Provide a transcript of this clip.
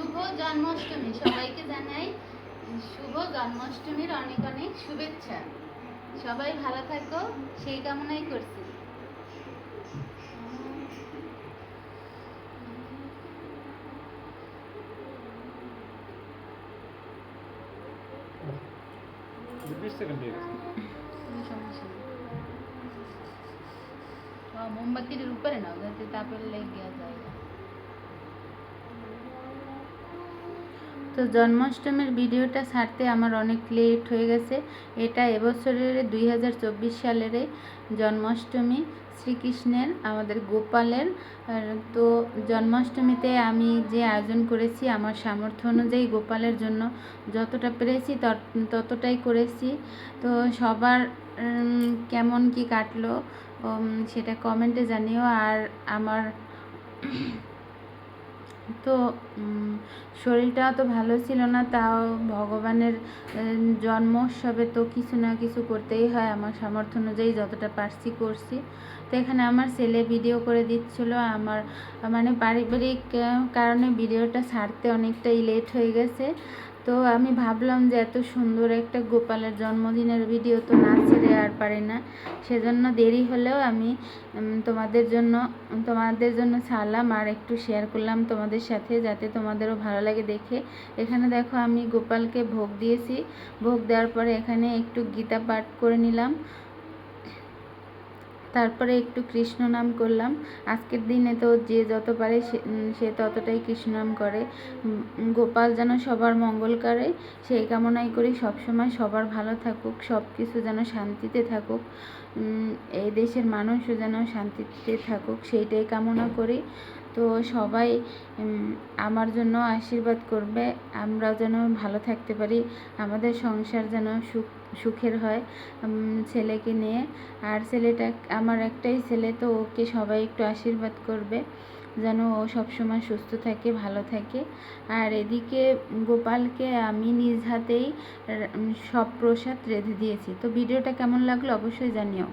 শুভ জন্মাষ্টমী। সবাইকে জানাই শুভ জন্মাষ্টমীর অনেক অনেক শুভেচ্ছা। সবাই ভালো থাকো সেই কামনাই করছি। মোমবাতির উপরে নাও যাতে তাপের লেগে যায়। তো জন্মাষ্টমীর ভিডিওটা ছাড়তে আমার অনেক লেট হয়ে গেছে। এটা এবছরের দুই হাজার চব্বিশ সালের জন্মাষ্টমী শ্রীকৃষ্ণের, আমাদের গোপালের। তো জন্মাষ্টমীতে আমি যে আয়োজন করেছি, আমার সামর্থ্য অনুযায়ী গোপালের জন্য যতটা পেরেছি তত- ততটাই করেছি। তো সবার কেমন কি কাটলো সেটা কমেন্টে জানিও। আর আমার তো শরীরটা তো ভালো ছিল না, তাও ভগবানের জন্মোৎসবে তো কিছু না কিছু করতেই হয় আমার সামর্থ্য অনুযায়ী যতটা পারছি করছি। তো এখানে আমার ছেলে ভিডিও করে দিচ্ছিল, আমার মানে পারিবারিক কারণে ভিডিওটা ছাড়তে অনেকটাই লেট হয়ে গেছে। তো আমি ভাবলাম যে এত সুন্দর একটা গোপালের জন্মদিনের ভিডিও তো না ছেড়ে আর পারে না। সেজন্য দেরি হলেও আমি তোমাদের জন্য তোমাদের জন্য ছাড়লাম আর একটু শেয়ার করলাম তোমাদের সাথে যাতে তোমাদেরও ভালো লাগে দেখে। এখানে দেখো আমি গোপালকে ভোগ দিয়েছি। ভোগ দেওয়ার পরে এখানে একটু গীতা পাঠ করে নিলাম। তারপরে একটু কৃষ্ণ নাম করলাম। আজকের দিনে তো যে যত পারে সে- ততটাই কৃষ্ণ নাম করে গোপাল যেন সবার মঙ্গল করে, সেই কামনাই করি সবসময় সবার ভালো থাকুক সব কিছু যেন শান্তিতে থাকুক। এই দেশের মানুষও যেন শান্তিতে থাকুক, সেইটাই কামনা করি। তো সবাই আমার জন্য আশীর্বাদ করবে, আমরা যেন ভালো থাকতে পারি, আমাদের সংসার যেন সুখ, সুখের হয় ছেলেকে নিয়ে। আর ছেলেটা, আমার একটাই ছেলে, তো ওকে সবাই একটু আশীর্বাদ করবে। যেন ও সবসময় সুস্থ থাকে, ভালো থাকে। আর এদিকে গোপালকে আমি নিজ হাতেই সব প্রসাদ রেঁধে দিয়েছি। তো ভিডিওটা কেমন লাগল অবশ্যই জানিও।